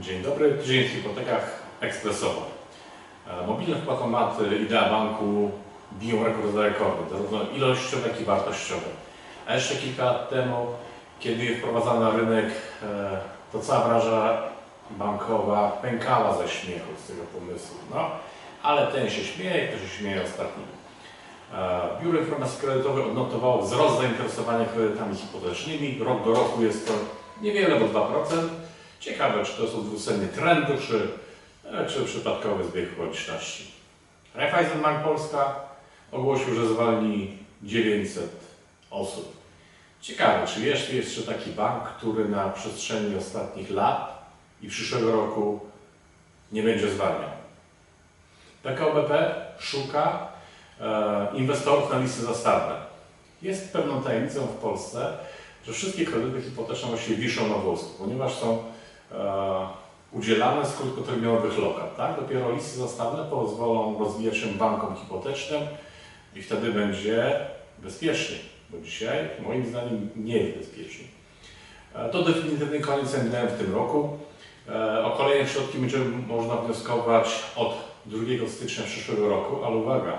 Dzień dobry, tydzień w hipotekach ekspresowo. E, Mobilne wpłatomaty Idea Banku biją rekord za rekordem, zarówno ilościowe, jak i wartościowe. A jeszcze kilka lat temu, kiedy wprowadzano na rynek, e, to cała branża bankowa pękała ze śmiechu z tego pomysłu. No, ale ten się śmieje, kto się śmieje ostatni. E, Biuro Informacji Kredytowej odnotowało wzrost zainteresowania kredytami hipotecznymi. Rok do roku jest to niewiele, bo 2%. Ciekawe, czy to są dwusennie trendu, czy, e, czy przypadkowy zbieg okoliczności. Raiffeisen Bank Polska ogłosił, że zwolni 900 osób. Ciekawe, czy jest jeszcze taki bank, który na przestrzeni ostatnich lat i przyszłego roku nie będzie zwalniał. PKO BP szuka e, inwestorów na listy zastawne. Jest pewną tajemnicą w Polsce, że wszystkie kredyty hipoteczne właściwie wiszą na włosku, ponieważ są udzielane z krótkoterminowych lokat. Tak? Dopiero listy zastawne pozwolą rozwijać się bankom hipotecznym i wtedy będzie bezpiecznie, bo dzisiaj moim zdaniem nie jest bezpiecznie. E, to definitywny koniec MDM w tym roku. E, o kolejne środki będzie można wnioskować od 2 stycznia przyszłego roku, ale uwaga,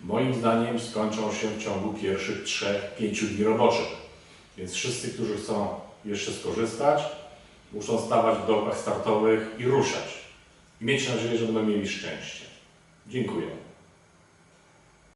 moim zdaniem skończą się w ciągu pierwszych 3-5 dni roboczych. Więc wszyscy, którzy chcą jeszcze skorzystać, muszą stawać w dołkach startowych i ruszać. I mieć nadzieję, że będą mieli szczęście. Dziękuję.